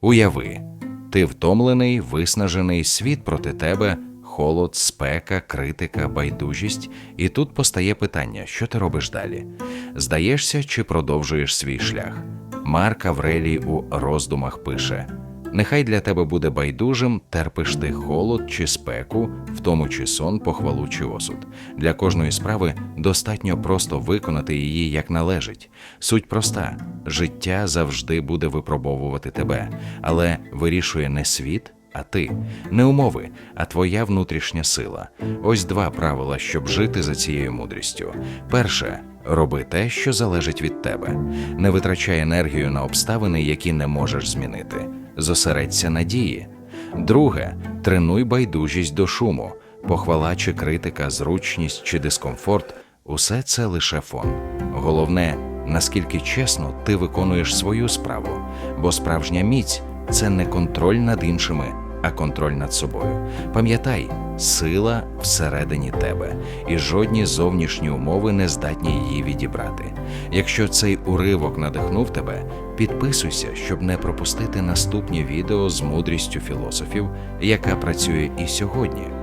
Уяви, ти втомлений, виснажений, світ проти тебе, холод, спека, критика, байдужість, і тут постає питання, що ти робиш далі? Здаєшся чи продовжуєш свій шлях? Марк Аврелій у роздумах пише: Нехай для тебе буде байдужим, терпиш ти холод чи спеку, в тому чи сон, похвалу чи осуд. Для кожної справи достатньо просто виконати її як належить. Суть проста: життя завжди буде випробовувати тебе, але вирішує не світ. А ти не умови, а твоя внутрішня сила. Ось два правила, щоб жити за цією мудрістю. Перше роби те, що залежить від тебе. Не витрачай енергію на обставини, які не можеш змінити. Зосередься на дії. Друге тренуй байдужість до шуму. Похвала чи критика, зручність чи дискомфорт усе це лише фон. Головне, наскільки чесно ти виконуєш свою справу, бо справжня міць це не контроль над іншими, а контроль над собою. Пам'ятай, сила всередині тебе, і жодні зовнішні умови не здатні її відібрати. Якщо цей уривок надихнув тебе, підписуйся, щоб не пропустити наступні відео з мудрістю філософів, яка працює і сьогодні.